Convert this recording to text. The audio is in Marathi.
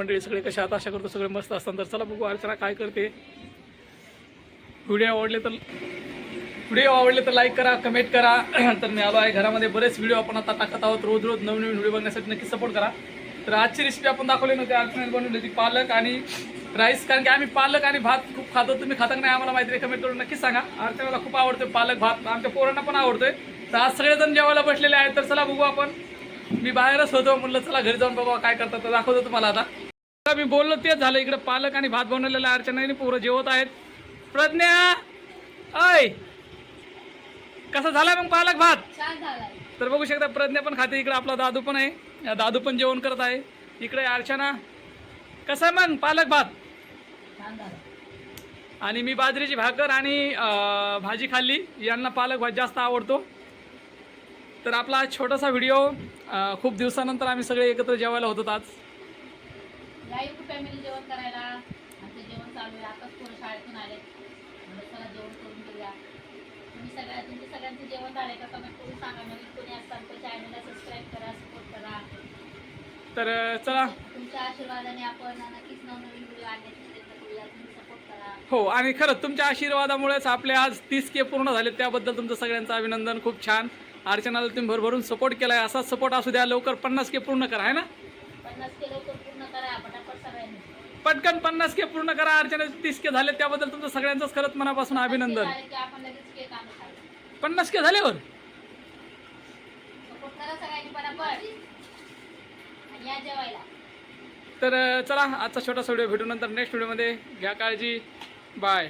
मंडळी सगळे कशा आता आशा करतो सगळे मस्त असतात. तर चला बघू अर्चना काय करते. व्हिडिओ आवडले तर व्हिडिओ आवडले तर लाईक करा कमेंट करा. तर मी आलो आहे घरामध्ये. बरेच व्हिडिओ आपण आता टाकत आहोत. रोज रोज नवीन नवीन व्हिडिओ बघण्यासाठी नक्की सपोर्ट करा. तर आजची रेसिपी आपण दाखवली नव्हती. अर्चनाने बनवली होती पालक आणि राईस कारण की आम्ही पालक आणि भात खूप खातो. तुम्ही खाता नाही आम्हाला माहिती आहे. कमेंट करून नक्की सांगा. अर्चनाला खूप आवडतोय पालक भात. आमच्या पोरांना पण आवडतोय. तर आज सगळेजण जेवायला बसलेले आहेत. तर चला बघू आपण. मी बाहेरच होतो म्हणलं चला घरी जाऊन बाबा काय करतात तर दाखवतो तुम्हाला आता. आता मी बोललो तेच झालं इकडे पालक आणि भात बनवलेला आहे अर्चनाने पोरं जेवत आहेत. प्रज्ञा! अय कसा झाला मग पालक भात? तर बघू शकता प्रज्ञा पण खाते इकडे आपला दादू पण आहे. या दादू पण जेवण करत आहे. इकडे अर्चना. कसं आहे मग पालक भात? आणि मी बाजरीची भाकर आणि भाजी खाल्ली. यांना पालक भात जास्त आवडतो. तर आपला आज छोटासा व्हिडिओ खूप दिवसानंतर आम्ही सगळे एकत्र जेवायला होतो आज. लाईव्ह फॅमिली जेवण करायला. आमचं जेवण चालू आहे. आताच पोरं शाळेतून आले म्हणलं चला जेवण करून घेऊया. तुम्ही सगळ्या तुमच्या सगळ्यांचं जेवण झालंय का? कमेंट करून सांगा. नवीन कोणी असताल तर चॅनलला सबस्क्राईब करा सपोर्ट करा. तर अं, चला. तुमच्या आशीर्वादाने आपण नक्कीच नवनवीन व्हिडिओ आणण्याची प्रयत्न करूया. तुम्ही सपोर्ट करा. हो आणि खरंच तुमच्या आशीर्वादामुळेच आपले आज तीस के पूर्ण झाले त्याबद्दल तुमचं सगळ्यांचं अभिनंदन. खूप छान. अर्चनाला तुम्ही भरभरून सपोर्ट केलाय असाच सपोर्ट असू द्या लवकर पन्नास के पूर्ण करा आहे ना? पन्नास के लवकर पूर्ण करा पटापट सगळ्यांनी. पटकन पन्नास के पूर्ण करा अर्चना तीस के झाले त्याबद्दल तुमचं सगळ्यांचंच खरंच मनापासून अभिनंदन. झाले की आपण लगेच केक आणून खाऊ पन्नास के झाल्यावर? सपोर्ट करा सगळ्यांनी पटापट. आणि या जेवायला. तर अं, चला आजचा छोटासा व्हिडिओ भेटू नंतर नेक्स्ट व्हिडिओमध्ये घ्या काळजी. बाय